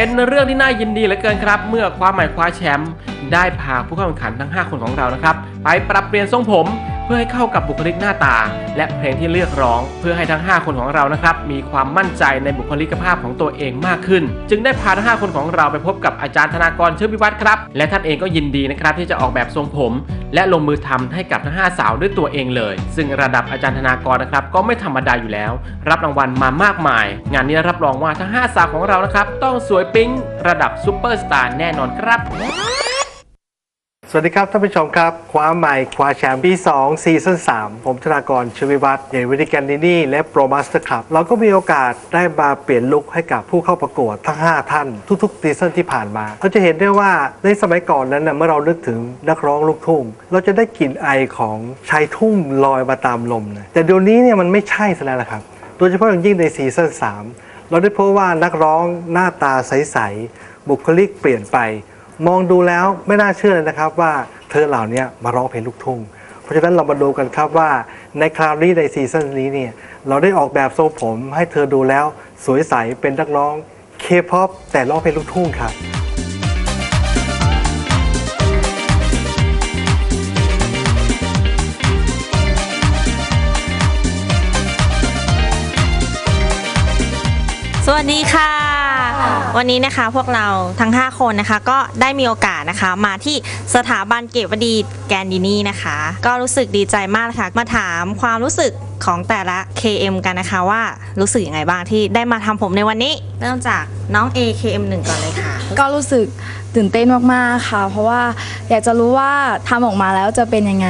เป็นเรื่องที่น่ายินดีเหลือเกินครับ เมื่อความหมายคว้าแชมป์ได้พาผู้เข้าแข่งขันทั้ง 5 คนของเรานะครับ ไปปรับเปลี่ยนทรงผม พื่อให้เข้ากับบุคลิกหน้าตา และเพลงที่เลือกร้อง เพื่อให้ทั้ง 5 คนของเรานะครับมีความมั่นใจในบุคลิกภาพของตัวเองมากขึ้น จึงได้พาทั้ง 5 คนของเราไปพบกับอาจารย์ธนากรเชิดวิวัฒน์ครับและท่านเองก็ยินดีนะครับที่จะออกแบบทรงผม และลงมือทำให้กับทั้ง 5 สาวด้วยตัวเองเลย ซึ่งระดับอาจารย์ธนากรนะครับก็ไม่ธรรมดาอยู่แล้ว รับรางวัลมามากมาย งานนี้รับรองว่าทั้ง 5 สาวของเรานะครับต้องสวยปิ๊งระดับซูเปอร์สตาร์แน่นอนครับ สวัสดีครับท่านผู้ชมครับคว้าใหม่คว้าแชมป์ปี2ซีซั่น3ผมธนากรชวิวัฒน์เยวิดิแกนดินี่และโปรมาสเตอร์คลับเราก็มีโอกาสได้มาเปลี่ยนลุคให้กับผู้เข้าประกวดทั้ง 5 ท่าน ทุกๆซีซั่นที่ผ่านมา เราจะเห็นได้ว่าในสมัยก่อนนั้นนะเมื่อเรานึกถึงนักร้องลูกทุ่ง เราจะได้กลิ่นไอของชายทุ่งลอยมาตามลมนะแต่เดี๋ยวนี้เนี่ยมันไม่ใช่ซะแล้วนะครับ โดยเฉพาะอย่างยิ่งในซีซั่น3เราได้พบว่านักร้องหน้าตาใสๆบุคลิกเปลี่ยนไป มองดูแล้วไม่น่าเชื่อเลยนะครับว่าเธอเหล่านี้มาร้องเพลงลูกทุ่ง เพราะฉะนั้นเรามาดูกันครับว่าในคราวนี้ในซีซั่นนี้เนี่ยเราได้ออกแบบทรงผมให้เธอดูแล้วสวยใสเป็นนักร้องเคป๊อปแต่ร้องเพลงลูกทุ่งครับสวัสดีค่ะ วันนี้นะคะพวกเราทั้ง 5 คนนะคะ ก็ได้มีโอกาสนะคะ มาที่สถาบันเกตวดีแกนดินีนะคะ ก็รู้สึกดีใจมากเลยค่ะมาถามความรู้สึกของแต่ละ KM กันนะคะว่ารู้สึกยังไงบ้างที่ได้มาทำผมในวันนี้ เริ่มจากน้อง AKM1 ก่อนเลยค่ะ ก็รู้สึกตื่นเต้นมากๆค่ะ เพราะว่าอยากจะรู้ว่าทำออกมาแล้วจะเป็นยังไง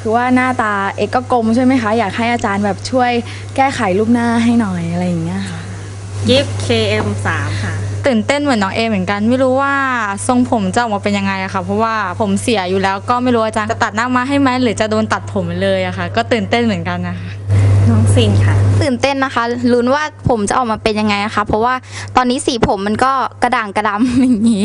คือว่าหน้าตาเอกก็กลมใช่ไหมคะ อยากให้อาจารย์แบบช่วยแก้ไขรูปหน้าให้หน่อยอะไรอย่างเงี้ยค่ะ กิฟ KM3 ค่ะ ตื่นเต้นเหมือนน้องเอเหมือนกันไม่รู้ว่าทรงผมจะออกมาเป็นยังไงอะค่ะ เพราะว่าผมเสียอยู่แล้วก็ไม่รู้อาจารย์จะตัดหน้ามาให้ไหมหรือจะโดนตัดผมเลยอะค่ะ ก็ตื่นเต้นเหมือนกันนะคะ น้องซินค่ะ ตื่นเต้นนะคะลุ้นว่าผมจะออกมาเป็นยังไงนะคะ เพราะว่าตอนนี้สีผมมันก็กระด่างกระดำอย่างนี้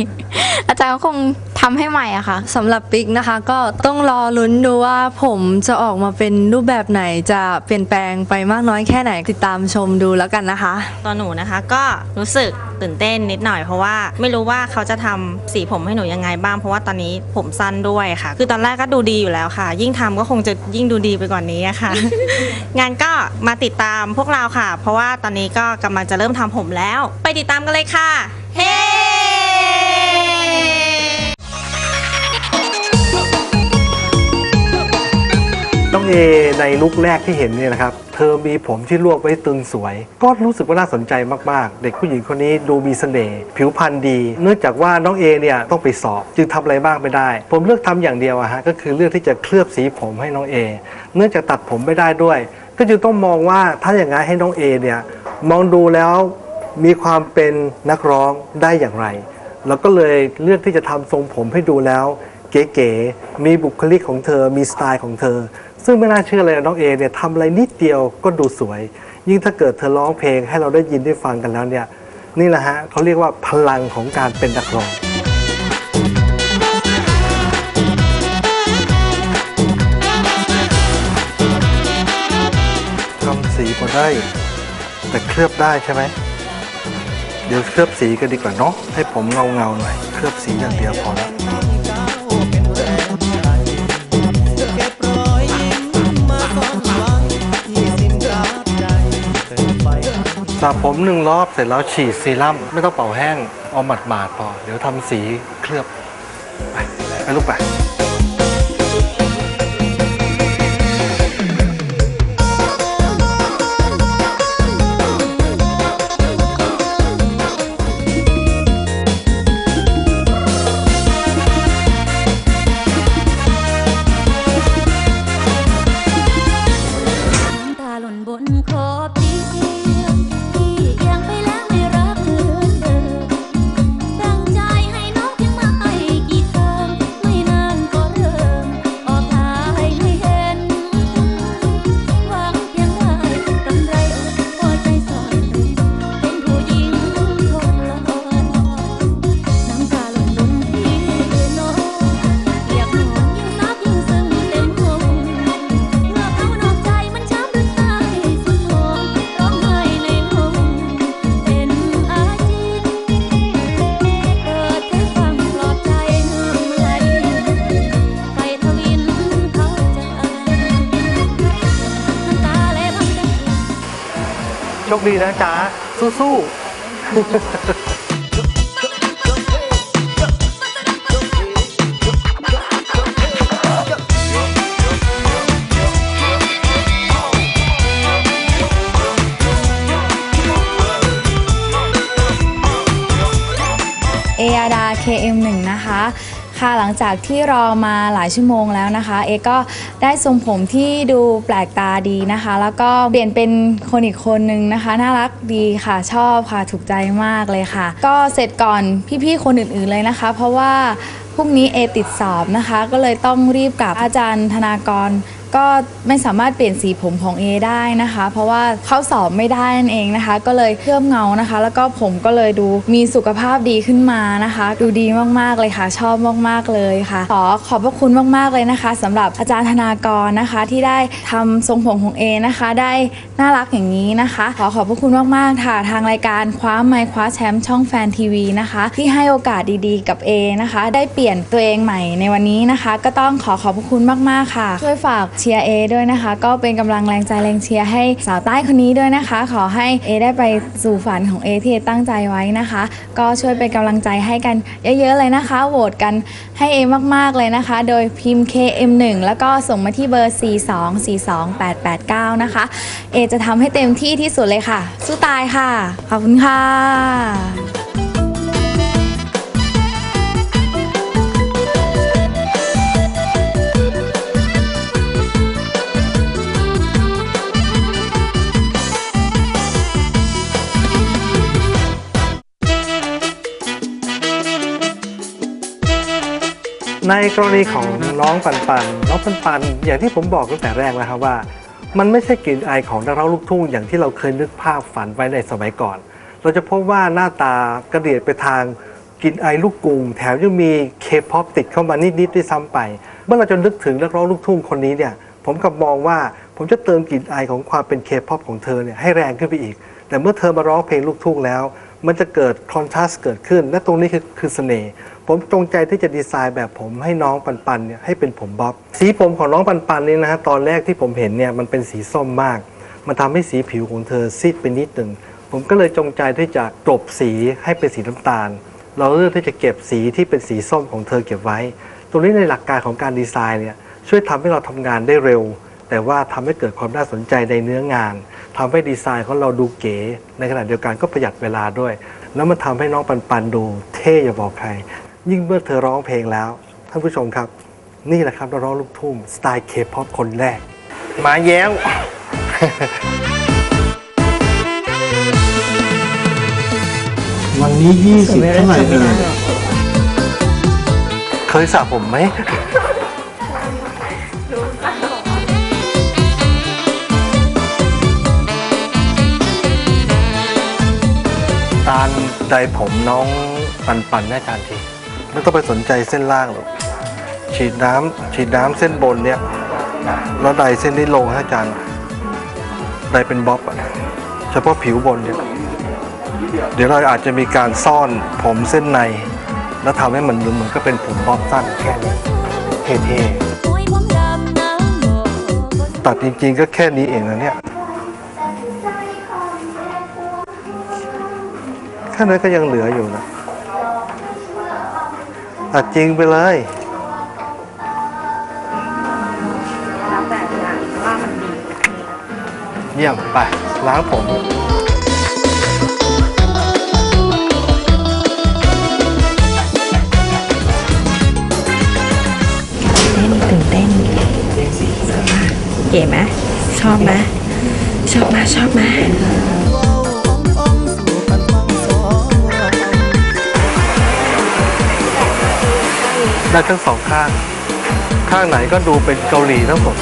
อาจารย์ก็คงทำให้ใหม่อะค่ะสำหรับปิ๊กนะคะ ก็ต้องรอลุ้นดูว่าผมจะออกมาเป็นรูปแบบไหนจะเปลี่ยนแปลงไปมากน้อยแค่ไหนติดตามชมดูแล้วกันนะคะตัวหนูนะคะก็รู้สึกตื่นเต้นนิดหน่อยเพราะว่าไม่รู้ว่าเขาจะทำสีผมให้หนูยังไงบ้าง เพราะว่าตอนนี้ผมสั้นด้วยค่ะ คือตอนแรกก็ดูดีอยู่แล้วค่ะ ยิ่งทำก็คงจะยิ่งดูดีไปกว่านี้อะค่ะ งานก็มาติดตามพวกเราค่ะ เพราะว่าตอนนี้ก็กำลังจะเริ่มทำผมแล้ว ไปติดตามกันเลยค่ะ เฮ้ น้องเอในลุคแรกที่เห็นเนี่ยนะครับ เธอมีผมที่รวบไว้ตึงสวย ก็รู้สึกว่าน่าสนใจมาก ๆ เด็กผู้หญิงคนนี้ดูมีเสน่ห์ผิวพรรณดี เนื่องจากว่าน้องเอเนี่ยต้องไปสอบ จึงทำอะไรบ้างไม่ได้ ผมเลือกทำอย่างเดียวอะฮะก็คือเลือกที่จะเคลือบสีผมให้น้องเอเนื่องจากตัดผมไม่ได้ด้วย ก็จึงต้องมองว่าถ้าอย่างนั้นให้น้องเอเนี่ยมองดูแล้วมีความเป็นนักร้องได้อย่างไรเราก็เลยเลือกที่จะทำทรงผมให้ดูแล้ว เก๋ๆมีบุคลิกของเธอมีสไตล์ของเธอ ซึ่งไม่น่าเชื่อเลยน้องเอเนี่ยทำอะไรนิดเดียวก็ดูสวย ยิ่งถ้าเกิดเธอร้องเพลงให้เราได้ยินได้ฟังกันแล้วเนี่ยนี่แหละฮะเขาเรียกว่าพลังของการเป็นนักร้อง ทำสีพอได้ แต่เคลือบได้ใช่ไหมเดี๋ยวเคลือบสีกันดีกว่าเนาะให้ผมเงาเงาหน่อยเคลือบสีอย่างเดียวพอแล้วสระผมหนึ่งรอบเสร็จแล้วฉีดซีรั่มไม่ต้องเป่าแห้ง เอาหมาดหมาดๆพอ เดี๋ยวทำสีเคลือบ ไปไปลูกไป คดีนะจ๊ะสู้ๆ ค่ะหลังจากที่รอมาหลายชั่วโมงแล้วนะคะ เอก็ได้ทรงผมที่ดูแปลกตาดีนะคะ แล้วก็เปลี่ยนเป็นคนอีกคนนึงนะคะ น่ารักดีค่ะชอบค่ะถูกใจมากเลยค่ะ ก็เสร็จก่อนพี่ๆคนอื่นๆเลยนะคะ เพราะว่าพรุ่งนี้เอติดสอบนะคะ ก็เลยต้องรีบกับอาจารย์ธนากรก็ไม่สามารถเปลี่ยนสีผมของ A ได้นะคะ เพราะว่าเขาสอบไม่ได้นั่นเองนะคะ ก็เลยเคลือบเงานะคะ แล้วก็ผมก็เลยดูมีสุขภาพดีขึ้นมานะคะ ดูดีมากๆเลยค่ะ ชอบมากๆเลยค่ะ ขอขอบพระคุณมากๆเลยนะคะสำหรับอาจารย์ธนากรนะคะ ที่ได้ทำทรงผมของ A นะคะ ได้น่ารักอย่างนี้นะคะ ขอขอบพระคุณมากๆค่ะ ทางรายการคว้าไมคว้าแชมป์ช่องแฟนทีวีนะคะ ที่ให้โอกาสดีๆ กับ A นะคะ ได้เปลี่ยนตัวเองใหม่ในวันนี้นะคะ ก็ต้องขอขอบพระคุณมากๆค่ะ ช่วยฝากเชียร์เอด้วยนะคะ ก็เป็นกำลังแรงใจแรงเชียร์ให้สาวใต้คนนี้ด้วยนะคะ ขอให้เอได้ไปสู่ฝันของเอที่เอตั้งใจไว้นะคะ ก็ช่วยเป็นกำลังใจให้กันเยอะๆเลยนะคะ โหวตกันให้เอมากๆเลยนะคะ โดยพิมพ์ KM1 แล้วก็ส่งมาที่เบอร์ 4242889 นะคะ เอจะทำให้เต็มที่ที่สุดเลยค่ะ สู้ตายค่ะ ขอบคุณค่ะ ในกรณีของน้องปันปันน้องปันปันอย่างที่ผมบอกตั้งแต่แรกแล้วครับว่า มันไม่ใช่กลิ่นอายของนักร้องลูกทุ่งอย่างที่เราเคยนึกภาพฝันไว้ในสมัยก่อน เราจะพบว่าหน้าตากระเดียดไปทางกลิ่นอายลูกกรุงแถมยังมีเคป๊อปติดเข้ามานิดๆด้วยซ้ำไป เมื่อเราจะนึกถึงนักร้องลูกทุ่งคนนี้เนี่ยผมกลับมองว่าผมจะเติมกลิ่นอายของความเป็นเคป๊อปของเธอเนี่ยให้แรงขึ้นไปอีก แต่เมื่อเธอมาร้องเพลงลูกทุ่งแล้ว มันจะเกิดคอนทราสต์เกิดขึ้น และตรงนี้คือคือเสน่ห์ ผมจงใจที่จะดีไซน์แบบผมให้น้องปันปันเนี่ยให้เป็นผมบ๊อบ สีผมของน้องปันปันนี่นะฮะตอนแรกที่ผมเห็นเนี่ยมันเป็นสีส้มมาก มันทำให้สีผิวของเธอซีดไปนิดหนึ่งผมก็เลยจงใจที่จะกลบสีให้เป็นสีน้ำตาล เราเลือกที่จะเก็บสีที่เป็นสีส้มของเธอเก็บไว้ ตรงนี้ในหลักการของการดีไซน์เนี่ยช่วยทำให้เราทำงานได้เร็ว แต่ว่าทำให้เกิดความน่าสนใจในเนื้องานทำให้ดีไซน์ของเราดูเก๋ในขณะเดียวกันก็ประหยัดเวลาด้วย แล้วมันทำให้น้องปันปันดูเท่อย่าบอกใคร ยิ่งเมื่อเธอร้องเพลงแล้ว ท่านผู้ชมครับ นี่แหละครับนักร้องลูกทุ่งสไตล์เคป๊อปคนแรก มาแย้ว วันนี้20เท่าไหร่เอ่ยเคยสระผมไหม ตาลใดผมน้องปันปันแน่จานที ไม่ต้องไปสนใจเส้นล่างหรอกฉีดน้ำฉีดน้ำเส้นบนเนี่ยแล้วใดเส้นนี้ลงให้อาจารย์ใดเป็นบ๊อบอะเฉพาะผิวบนเนี่ยเดี๋ยวเราอาจจะมีการซ่อนผมเส้นใน แล้วทำให้มันเหมือนก็เป็นผมบ๊อบสั้นแค่นี้เท่ๆตัดจริงๆก็แค่นี้เองนะเนี่ยแค่นั้นก็ยังเหลืออยู่นะ ตัดจริงไปเลยเยี่ยมไปล้างผมเต้นตื่นเต้นเก๋ไหมชอบไหมชอบไหมชอบไห ได้ทั้งสองข้าง ข้างไหนก็ดูเป็นเกาหลีทั้งหมด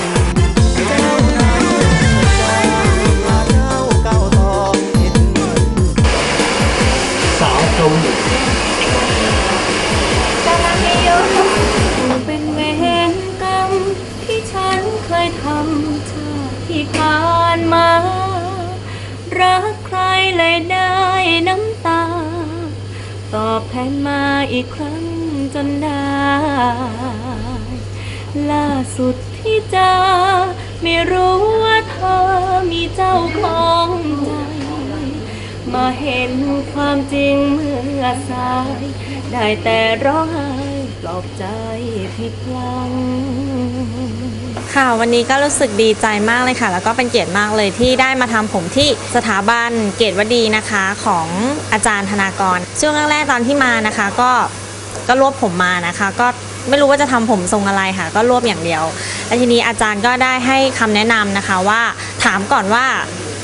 สาวเกาหลีเป็นเวรกรรมที่ฉันเคยทำชาติที่ผ่านมา รักใครเลยได้น้ำตา ตอบแทนมาอีกครั้งจ นได้ ล่าสุดที่เจอไม่รู้ว่าเธอมีเจ้าของใจ มาเห็นความจริงเมื่อสาย ได้แต่ร้องไห้ปลอบใจผิดพลัง ค่ะวันนี้ก็รู้สึกดีใจมากเลยค่ะ แล้วก็เป็นเกียรติมากเลยที่ได้มาทำผมที่สถาบันเกรดวดีนะคะของอาจารย์ธนากร ช่วงแรกๆตอนที่มานะคะ ก็ ก็รวบผมมานะคะ ก็ไม่รู้ว่าจะทำผมทรงอะไรค่ะ ก็รวบอย่างเดียวแล้วทีนี้อาจารย์ก็ได้ให้คำแนะนำนะคะว่าถามก่อนว่า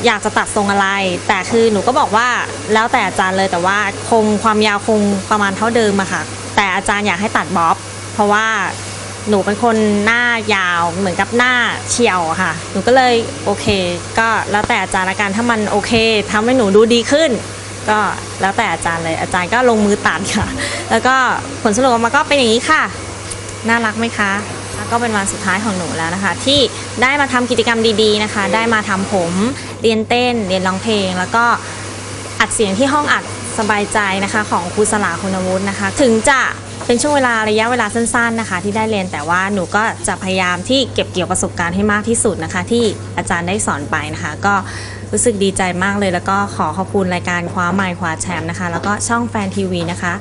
อยากจะตัดทรงอะไร แต่คือหนูก็บอกว่าแล้วแต่อาจารย์เลยแต่ว่าคงความยาวคงประมาณเท่าเดิมอะค่ะ แต่อาจารย์อยากให้ตัดบ๊อบ เพราะว่าหนูเป็นคนหน้ายาวเหมือนกับหน้าเฉียวค่ะ หนูก็เลยโอเค ก็แล้วแต่อาจารย์ละกันถ้ามันโอเคทำให้หนูดูดีขึ้น ก็แล้วแต่อาจารย์เลยอาจารย์ก็ลงมือตัดค่ะ แล้วก็ผลสรุปออกมาก็เป็นอย่างนี้ค่ะ น่ารักไหมคะแล้วก็เป็นวันสุดท้ายของหนูแล้วนะคะ ที่ได้มาทำกิจกรรมดีๆนะคะ ได้มาทำผมเรียนเต้น เรียนร้องเพลง แล้วก็อัดเสียงที่ห้องอัดสบายใจนะคะ ของครูสลาคุณวุฒินะคะ ถึงจะ เป็นช่วงเวลาระยะเวลาสั้นๆนะคะ ที่ได้เรียนแต่ว่าหนูก็จะพยายามที่เก็บเกี่ยวประสบการณ์ให้มากที่สุดนะคะ ที่อาจารย์ได้สอนไปนะคะ ก็รู้สึกดีใจมากเลยแล้วก็ขอขอบคุณรายการคว้าไมค์คว้าแชมป์นะคะ แล้วก็ช่องแฟนทีวีนะคะ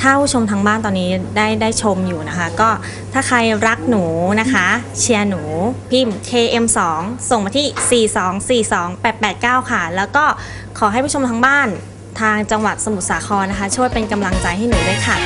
ถ้าผู้ชมทางบ้านตอนนี้ได้ได้ชมอยู่นะคะ ก็ถ้าใครรักหนูนะคะ เชียร์หนูพิมพ์ KM2 ส่งมาที่ 4242889 ค่ะ แล้วก็ขอให้ผู้ชมทางบ้านทางจังหวัดสมุทรสาครนะคะ ช่วยเป็นกำลังใจให้หนูด้วยค่ะ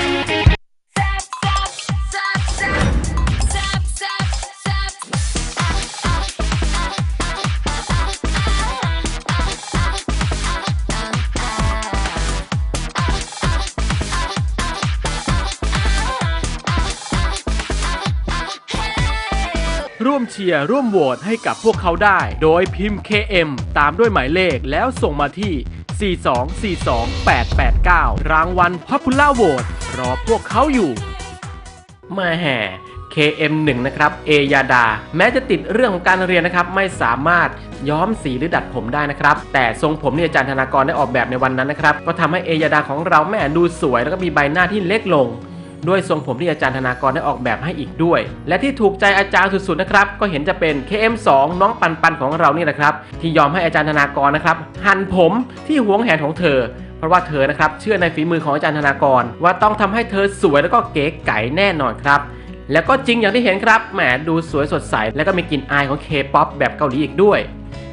ชียร์ร่วมโหวตให้กับพวกเขาได้ โดยพิมพ์ KM ตามด้วยหมายเลขแล้วส่งมาที่ 4242889 รางวัล Popular Vote รอพวกเขาอยู่ มาแห่ KM1 นะครับ เอยาดา แม้จะติดเรื่องของการเรียนนะครับ ไม่สามารถย้อมสีหรือดัดผมได้นะครับ แต่ทรงผมที่อาจารย์ธนากรได้ออกแบบในวันนั้นนะครับ ก็ทำให้เอยาดาของเราแม่ดูสวยแล้วก็มีใบหน้าที่เล็กลง ด้วยทรงผมที่อาจารย์ธนากรได้ออกแบบให้อีกด้วย และที่ถูกใจอาจารย์สุดๆนะครับก็เห็นจะเป็น KM2 น้องปันปันของเรานี่แหละครับที่ยอมให้อาจารย์ธนากรนะครับหั่นผมที่หวงแหนของเธอเพราะว่าเธอนะครับเชื่อในฝีมือของอาจารย์ธนากร ว่าต้องทำให้เธอสวยแล้วก็เก๋ไก๋แน่นอนครับ แล้วก็จริงอย่างที่เห็นครับแหมดูสวยสดใส แล้วก็มีกลิ่นอายของเคป๊อปแบบเกาหลีอีกด้วย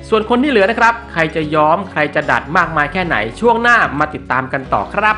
ส่วนคนที่เหลือนะครับ ใครจะย้อมใครจะดัดมากมายแค่ไหนช่วงหน้ามาติดตามกันต่อครับ